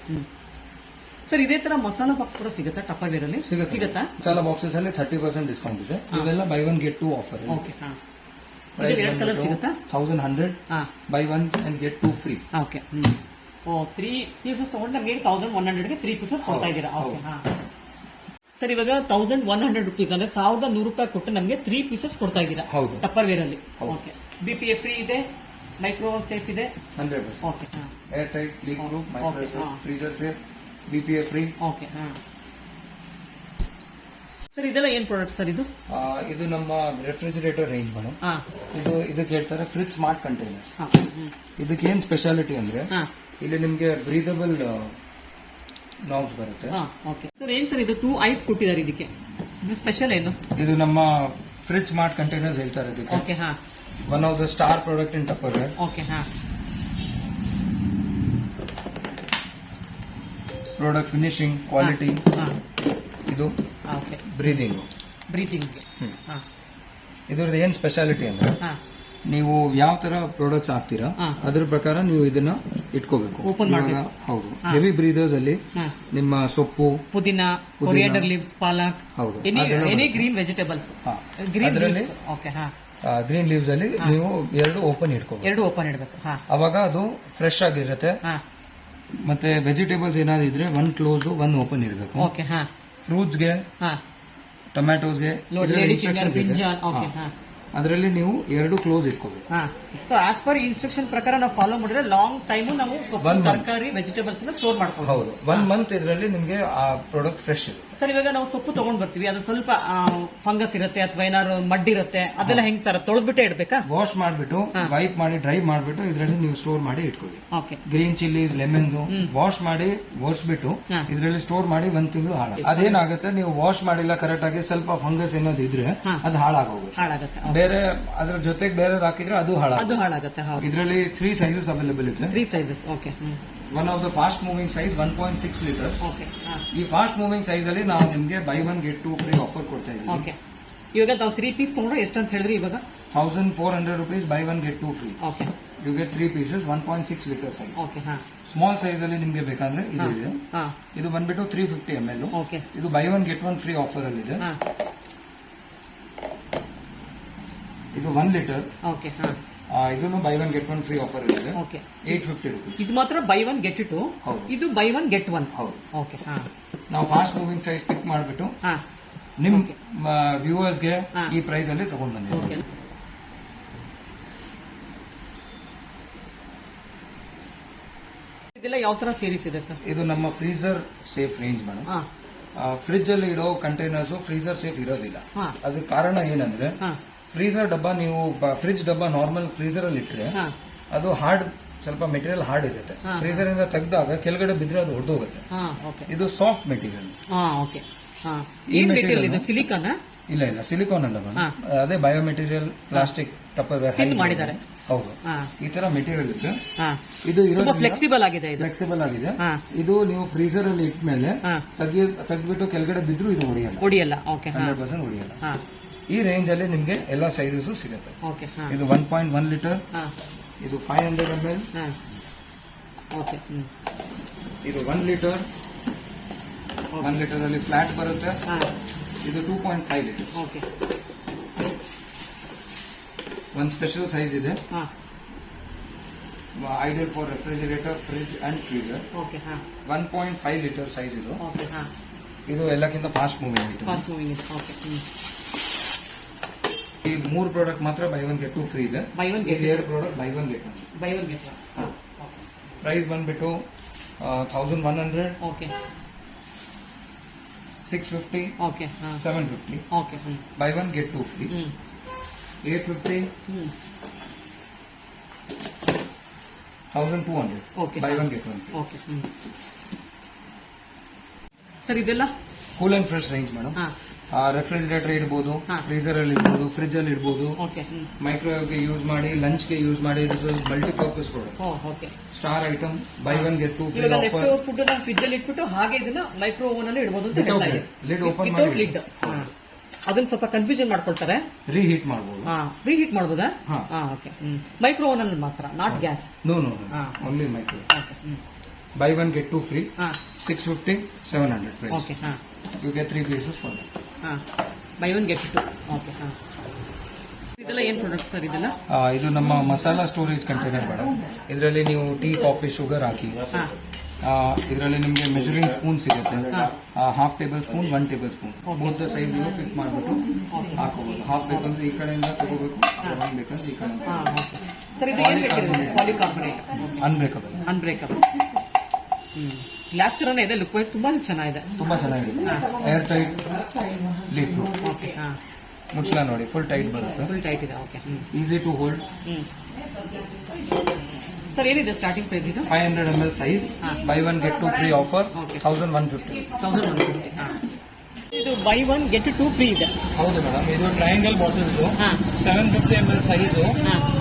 ಸರ್ ಇದೇ ತರ ಮಸಾಲಾ ಬಾಕ್ಸ್ ಕೂಡ ಸಿಗುತ್ತಾ? ಟಪಾಗಿರಲ್ಲಿ
ಸಿಗುತ್ತೆ. ಮಸಾಲಾ ಬಾಕ್ಸಸ್ ಅಲ್ಲಿ ಥರ್ಟಿ ಪರ್ಸೆಂಟ್ ಡಿಸ್ಕೌಂಟ್ ಇದೆ. ಇವೆಲ್ಲ buy one get two offer
okay ಹಾ. ಎರಡು ಕಲರ್ ಸಿಗುತ್ತಾ?
ತೌಸಂಡ್ ಹಂಡ್ರೆಡ್
ಹಾ.
Buy one and get two free
okay O three pieces ತಗೊಂಡು ನಮಗೆ ತೌಸಂಡ್ ಒನ್ ಹಂಡ್ರೆಡ್ಗೆ ತ್ರೀ ಪೀಸಸ್ ಕೊಡ್ತಾ ಇದ್ದೀರಾ? ಓಕೆ ಹಾ. ಸರ್ ಇವಾಗ ತೌಸಂಡ್ ಒನ್ ಹಂಡ್ರೆಡ್ ರುಪೀಸ್ ಅಂದ್ರೆ ಸಾವಿರದ ನೂರು ರೂಪಾಯಿ ಕೊಟ್ಟು ನಮಗೆ ತ್ರೀ ಪೀಸಸ್ ಕೊಡ್ತಾ ಇದ್ದೀರಾ?
ಹೌದು.
ಟಪ್ಪರ್ ವೇರ್ ಅಲ್ಲಿ okay B P A free ಇದೆ ಮೈಕ್ರೋ ಸೇಫ್ ಇದೆ?
ಹಂಡ್ರೆಡ್
ಓಕೆ ಹಾ.
Airtight leak proof micro. Freezer safe B P A free
okay ಹಾ. ಸರ್ ಇದೆಲ್ಲ ಏನ್ ಪ್ರಾಡಕ್ಟ್ ಸರ್ ಇದು?
ಇದು ನಮ್ಮ ರೆಫ್ರಿಜರೇಟರ್ ರೇಂಜ್ ಮೇಡಮ್
ಹಾ.
ಇದು ಇದಕ್ಕೆ ಹೇಳ್ತಾರೆ ಫ್ರಿಜ್ ಸ್ಮಾರ್ಟ್ ಕಂಟೈನರ್
ಹಾ ಹ್ಮ್.
ಇದಕ್ಕೆ ಏನ್ ಸ್ಪೆಷಾಲಿಟಿ ಅಂದ್ರೆ
ಹಾ.
ಇಲ್ಲಿ ನಿಮ್ಗೆ ಬ್ರೀದಬಲ್ ನಾಬ್ಸ್ ಬರುತ್ತೆ.
ಹಾ ಓಕೆ ಸರ್ ಏನ್ ಸರ್ ಇದು? ಟೂ ಐಸ್ ಕೊಟ್ಟಿದ್ದಾರೆ ಇದಕ್ಕೆ. ಇದು ಸ್ಪೆಷಲ್ ಏನು?
ಇದು ನಮ್ಮ ಫ್ರಿಜ್ ಸ್ಮಾರ್ಟ್ ಕಂಟೈನರ್ಸ್ ಹೇಳ್ತಾರೆ ಇದಕ್ಕೆ.
ಓಕೆ ಹಾ.
One of the star product in Tupperware
okay ಹಾ.
ಪ್ರಾಡಕ್ಟ್ ಫಿನಿಶಿಂಗ್ ಕ್ವಾಲಿಟಿ
ಹಾ.
ಇದು
ಓಕೆ
ಬ್ರೀದಿಂಗ್
ಬ್ರೀತಿಂಗ್
ಹ್ಮ್. ಇದ್ರದ್ದು ಏನ್ ಸ್ಪೆಷಾಲಿಟಿ ಅಂದ್ರೆ
ಹಾ.
ನೀವು ಯಾವ ತರ ಪ್ರಾಡಕ್ಟ್ಸ್ ಹಾಕ್ತೀರಾ
ಹಾ.
ಅದ್ರ ಪ್ರಕಾರ ನೀವು ಇದನ್ನ ಇಟ್ಕೋಬೇಕು.
ಓಪನ್
ಇವಾಗ
ಮಾಡ್ಬೇಕು.
ಹೌದು.
ಹಾ.
ಹೆವಿ ಬ್ರೀದರ್ಸ್ ಅಲ್ಲಿ
ಹಾ.
ನಿಮ್ಮ ಸೊಪ್ಪು
ಪುದೀನ
ಪುದೀನ.
ಕೊರಿಯಾಂಡರ್ ಲೀವ್ಸ್ ಪಾಲಕ್
ಹೌದು.
ಎನಿ
ಅದೆಲ್ಲ
ಎನಿ
ಬರುತ್ತೆ.
ಗ್ರೀನ್ ವೆಜಿಟೇಬಲ್ಸ್
ಹಾ.
ಗ್ರೀನ್
ಅದ್ರಲ್ಲಿ
ಓಕೆ ಹಾ.
ಗ್ರೀನ್ ಲೀವ್ಸ್ ಅಲ್ಲಿ ನೀವು ಎರಡು ಓಪನ್ ಇಟ್ಕೋಬೇಕು.
ಎರಡು ಓಪನ್ ಇಡಬೇಕು. ಹಾ.
ಅವಾಗ ಅದು ಫ್ರೆಶ್ ಆಗಿರುತ್ತೆ.
ಹಾ.
ಮತ್ತೆ ವೆಜಿಟೇಬಲ್ಸ್ ಏನಾದ್ರು ಇದ್ರೆ ಒನ್ ಕ್ಲೋಸ್ ಒನ್ ಓಪನ್ ಇರಬೇಕು
ಓಕೆ ಹಾ.
ಫ್ರೂಟ್ಸ್ಗೆ
ಹಾ.
ಟೊಮ್ಯಾಟೋಸ್ಗೆ
ಲೇಡಿ ಫಿಂಗರ್ ಬ್ರಿಂಜಾಲ್ ಓಕೆ ಹಾ.
ಅದರಲ್ಲಿ ನೀವು ಎರಡು ಕ್ಲೋಸ್ ಇಟ್ಕೋಬೇಕು.
ಹಾ. ಸೊ ಆಸ್ ಪರ್ ಇನ್ಸ್ಟ್ರಕ್ಷನ್ ಪ್ರಕಾರ ನಾವು ಫಾಲೋ ಮಾಡಿದ್ರೆ ಲಾಂಗ್ ಟೈಮ್ ನಾವು ತರಕಾರಿ ವೆಜಿಟೇಬಲ್ಸ್ ಸ್ಟೋರ್ ಮಾಡ್ಕೊಂಡು
ಹೌದು. ಒನ್ ಮಂತ್ ಇದರಲ್ಲಿ ನಿಮಗೆ ಆ ಪ್ರಾಡಕ್ಟ್ ಫ್ರೆಶ್ ಇದೆ
ಸರ್ ಇವಾಗ ನಾವು ಸೊಪ್ಪು ತಗೊಂಡ್ ಬರ್ತೀವಿ. ಅದು ಸ್ವಲ್ಪ ಫಂಗಸ್ ಇರುತ್ತೆ ಅಥವಾ ಏನಾದ್ರು ಮಡ್ ಇರುತ್ತೆ ಅದೆಲ್ಲ ಹೆಂಗ್ ತರ? ತೊಳೆದ್ಬಿಟ್ಟೆ ಇಡ್ಬೇಕಾ?
ವಾಶ್ ಮಾಡ್ಬಿಟ್ಟು ವೈಪ್ ಮಾಡಿ ಡ್ರೈ ಮಾಡ್ಬಿಟ್ಟು ಇದರಲ್ಲಿ ನೀವು ಸ್ಟೋರ್ ಮಾಡಿ ಇಟ್ಕೊಳ್ಳಿ.
Okay
green chillies lemon wash ಮಾಡಿ ಒರೆಸ್ಬಿಟ್ಟು
ಬಿಟ್ಟು
ಇದರಲ್ಲಿ ಸ್ಟೋರ್ ಮಾಡಿ ಒಂದ್ ತಿಂಗಳು ಹಾಳ ಅದೇನಾಗುತ್ತೆ? ನೀವು ವಾಶ್ ಮಾಡಿಲ್ಲ ಕರೆಕ್ಟ್ ಆಗಿ ಸ್ವಲ್ಪ ಫಂಗಸ್ ಏನಾದ್ರು ಇದ್ರೆ. ಅದು ಹಾಳಾಗೋಗುತ್ತೆ.
ಹಾಳಾಗುತ್ತೆ.
ಬೇರೆ ಅದ್ರ ಜೊತೆಗೆ ಬೇರೆ ಹಾಕಿದ್ರೆ ಅದು
ಅದು
ಹಾಳಾಗುತ್ತೆ ಇದರಲ್ಲಿ ತ್ರೀ ಸೈಜಸ್ ಅವೈಲೇಬಲ್ ಇದೆ
three sizes okay
one of the fast moving size one point six litre
okay
ಈ ಫಾಸ್ಟ್ ಮೂವಿಂಗ್ ಸೈಜ್ ಅಲ್ಲಿ ನಾವು ನಿಮಗೆ buy one get two free offer ಕೊಡ್ತಾ ಇದ್ದೀವಿ.
ಓಕೆ ಇವಾಗ ನಾವು ತ್ರೀ ಪೀಸ್ ತಗೊಂಡ್ರೆ ಎಷ್ಟು ಅಂತ ಹೇಳಿದ್ರಿ ಇವಾಗ?
Thousand four hundred rupees buy one get two free
okay
you get three pieces one point six litre size
okay ಹಾ.
ಸ್ಮಾಲ್ ಸೈಜ್ ಅಲ್ಲಿ ನಿಮಗೆ ಬೇಕಂದ್ರೆ ಇದು ಇದೆ.
ಹಾ.
ಇದು ಬಂದ್ಬಿಟ್ಟು three fifty M L
okay
ಇದು buy one get one free offer ಅಲ್ಲಿ ಇದೆ.
ಹಾ.
ಇದು ಒನ್ ಲೀಟರ್
ಓಕೆ ಹಾ.
ಇದನ್ನು buy one get one free offer ಇದೆ
ಓಕೆ
ಏಟ್ ಫಿಫ್ಟಿ ರುಪೀಸ್
ಇದು ಮಾತ್ರ ಬೈ ಒನ್ ಗೆಟ್ ಟು
ಹೌದು.
ಇದು ಬೈ ಒನ್ ಗೆಟ್ ಒನ್
ಹೌದು.
ಓಕೆ ಹಾ.
ನಾವು ಫಾಸ್ಟ್ ಮೂವಿಂಗ್ ಸೈಜ್ ಪಿಕ್ ಮಾಡಿಬಿಟ್ಟು
ಹಾ.
ನಿಮ್. ವ್ಯೂವರ್ಸ್ಗೆ. ಈ ಪ್ರೈಸ್ ಅಲ್ಲಿ ತಗೊಂಡ್ ಬಂದಿದ್ದೀವಿ.
ಇದೆಲ್ಲ ಯಾವ ತರ ಸೀರೀಸ್ ಇದೆ ಸರ್?
ಇದು ನಮ್ಮ ಫ್ರೀಜರ್ ಸೇಫ್ ರೇಂಜ್ ಮೇಡಮ್
ಹಾ.
ಫ್ರಿಜ್ ಅಲ್ಲಿ ಇಡೋ ಕಂಟೈನರ್ಸ್ ಫ್ರೀಜರ್ ಸೇಫ್ ಇರೋದಿಲ್ಲ. ಅದಕ್ಕೆ ಕಾರಣ ಏನಂದ್ರೆ
ಹಾ
ಫ್ರೀಜರ್ ಡಬ್ಬ ನೀವು ಫ್ರಿಜ್ ಡಬ್ಬ ನಾರ್ಮಲ್ ಫ್ರೀಸರ್ ಅಲ್ಲಿ
ಇಟ್ಟರೆ
ಅದು ಹಾರ್ಡ್ ಸ್ವಲ್ಪ ಮೆಟೀರಿಯಲ್ ಹಾರ್ಡ್ ಇರುತ್ತೆ. ಫ್ರೀಸರ್ ಇಂದ ತೆಗೆದಾಗ ಕೆಳಗಡೆ ಬಿದ್ರೆ ಅದು
ಹೊಡೆದು ಹೋಗುತ್ತೆ
ಇದು ಸಾಫ್ಟ್ ಮೆಟೀರಿಯಲ್.
ಹಾ ಓಕೆ. ಹಾ.
ಈ
ಮೆಟೀರಿಯಲ್ ಇದೆ? ಸಿಲಿಕಾನ?
ಇಲ್ಲ ಇಲ್ಲ. ಸಿಲಿಕಾನ್ ಅಲ್ಲ ಅದೇ ಬಯೋ ಮೆಟೀರಿಯಲ್ ಪ್ಲಾಸ್ಟಿಕ್ ಟಪ್ಪರ್
ಮಾಡಿದ್ದಾರೆ.
ಹೌದು. ಈ ತರ ಮೆಟೀರಿಯಲ್ ಇದೆ ಇದು ಇರೋದು
ಫ್ಲೆಕ್ಸಿಬಲ್ ಆಗಿದೆ
ಫ್ಲೆಕ್ಸಿಬಲ್ ಆಗಿದೆ. ಇದು ನೀವು ಫ್ರೀಸರ್ ಅಲ್ಲಿ
ಇಟ್ಟ
ಮೇಲೆ ತೆಗೆದ್ಬಿಟ್ಟು ಕೆಳಗಡೆ ಬಿದ್ರು ಇದು ಹೊಡೆಯಲ್ಲ
ಹೊಡಿಯಲ್ಲ
ಹಂಡ್ರೆಡ್ ಪರ್ಸೆಂಟ್ ಹೊಡೆಯಲ್ಲ
ಹಾ.
ಈ ರೇಂಜ್ ಅಲ್ಲಿ ನಿಮ್ಗೆ ಎಲ್ಲಾ ಸೈಜಸ್ ಸಿಗುತ್ತೆ. ಇದು ಒನ್ ಪಾಯಿಂಟ್ ಒನ್ ಲೀಟರ್
ಹಾ.
ಇದು ಫೈವ್ ಹಂಡ್ರೆಡ್ ಎಂ ಎಲ್
ಹಾ. Okay hmm.
ಇದು ಒನ್ ಲೀಟರ್ ಒನ್ ಲೀಟರ್ ಅಲ್ಲಿ ಫ್ಲಾಟ್ ಬರುತ್ತೆ.
ಹಾ.
ಇದು two point five litre
okay
ಒಂದು ಸ್ಪೆಷಲ್ ಸೈಜ್ ಇದೆ.
ಹಾ.
Ideal for refrigerator fridge and freezer
okay ಹಾ.
One point five litre size ಇದು.
ಓಕೆ ಹಾ.
ಇದು ಎಲ್ಲಕ್ಕಿಂತ fast moving
fast moving okay
ಈ ಮೂರು ಪ್ರಾಡಕ್ಟ್ ಮಾತ್ರ buy one get two free ಇದೆ.
ಬೈ
ಒನ್ಗೆ
ಗೆಟ್
ಎರಡು product buy one get
buy one get
price ಬಂದ್ಬಿಟ್ಟು thousand one hundred
okay
six fifty
okay
seven fifty
okay
buy one get two free eight fifty thousand two hundred
okay
buy one get one
okay sir ಇದೆಲ್ಲ?
Cool and fresh range madam refrigerator ಇಡ್ಬೋದು
ಹಾ.
Freezer ಅಲ್ಲಿ ಇಡ್ಬೋದು fridge ಅಲ್ಲಿ ಇಡ್ಬೋದು
okay ಗೆ
ಮೈಕ್ರೋವೇವ್ಗೆ use ಮಾಡಿ ಲಂಚ್ಗೆ ಯೂಸ್ ಮಾಡಿ multi purpose product
okay
star item buy one get two
food fridge ಅಲ್ಲಿ ಇಟ್ಬಿಟ್ಟು ಹಾಗೆ ಇದನ್ನ ಮೈಕ್ರೋ ಓವನ್ ಅಲ್ಲಿ ಇಡಬಹುದು ಅಂತ ಓಪನ್
lid. Lid ಮಾಡಿ
ಲಿಡ್ ಅದನ್ನ ಸ್ವಲ್ಪ ಕನ್ಫ್ಯೂಷನ್ ಮಾಡ್ಕೊಳ್ತಾರೆ.
ರೀಹೀಟ್ ಮಾಡಬಹುದು
ಹಾ ರೀಹೀಟ್ ಮಾಡಬಹುದಾ ಓಕೆ ಮೈಕ್ರೋ ಓವನ್ ಅಲ್ಲಿ ಮಾತ್ರ ನಾಟ್ ಗ್ಯಾಸ್
ನೋ ನೋ
ಹಾ.
Only micro
okay
buy one get two free six fifty seven hundred price
okay ಹಾ.
You get three pieces for
ಹಾ. Buy one get two okay ಹಾ. ಇದೆಲ್ಲ ಏನು product sir ಇದೆಲ್ಲ?
ಇದು ನಮ್ಮ ಮಸಾಲಾ ಸ್ಟೋರೇಜ್ ಕಂಟೈನರ್ ಮೇಡಮ್ ಇದರಲ್ಲಿ ನೀವು ಟೀ ಕಾಫಿ ಶುಗರ್ ಹಾಕಿ.
ಹಾ.
ಇದರಲ್ಲಿ ನಿಮಗೆ ಮೆಜರಿಂಗ್ ಸ್ಪೂನ್ ಸಿಗುತ್ತೆ. Half tablespoon one tablespoon ಮೂರ್ ಸೈಡ್ ನೀವು ಪಿಕ್ ಮಾಡಿಬಿಟ್ಟು. ಹಾಕೋಬಹುದು ಹಾಫ್ ಬೇಕಂದ್ರೆ ಈ ಕಡೆಯಿಂದ ತಗೋಬೇಕು. ಒನ್ ಬೇಕಂದ್ರೆ ಈ ಕಡೆ
ಹಾ ಓಕೆ ಸರ್ ಇದು ಏನ್ ಬೇಕಿದೆ ಪಾಲಿಕಾರ್ಬೊನೇಟ್
ಅನ್ಬ್ರೇಕಬಲ್
ಗ್ಲಾಸ್ ತರನೇ ಇದೆ ಲುಕ್ ವೈಸ್ ತುಂಬಾ ಚೆನ್ನಾಗಿದೆ.
ತುಂಬಾ ಚೆನ್ನಾಗಿದೆ. ಏರ್ ಟೈಟ್ ಲಿಪ್
ಓಕೆ ಹಾ.
ಮುಚ್ಚಲ ನೋಡಿ ಫುಲ್ ಟೈಟ್ ಬರುತ್ತೆ.
ಫುಲ್ ಟೈಟ್ ಇದೆ okay
easy to hold
sir ಏನಿದೆ ಸ್ಟಾರ್ಟಿಂಗ್ ಪ್ರೈಸ್ ಇದು?
Five hundred M L size. Buy one get two free offer. Thousand one fifty
thousand one fifty ಇದು buy one get two free ಇದೆ.
ಹೌದು madam ಇದು triangle bottle seven fifty M L size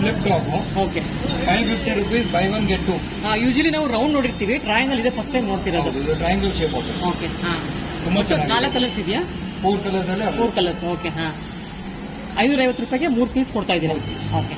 flip top
okay
five fifty rupees buy one get two
usually ನಾವು round ನೋಡಿರ್ತೀವಿ. Triangle ಇದೆ first time ನೋಡ್ತಿರೋದು.
ಇದು triangle shape
okay ಹಾ.
ತುಂಬಾ ಚೆನ್ನಾಗಿ
ನಾಲ್ಕು ಕಲರ್ಸ್ ಇದೆಯಾ?
ಫೋರ್ ಕಲರ್ಸ್ ಅಲ್ಲಿ
ಫೋರ್ ಕಲರ್ಸ್ ಓಕೆ ಹಾ. ಐನೂರ ಐವತ್ತು ರೂಪಾಯಿಗೆ ಮೂರು ಪೀಸ್ ಕೊಡ್ತಾ ಇದ್ದೀರಾ? ಓಕೆ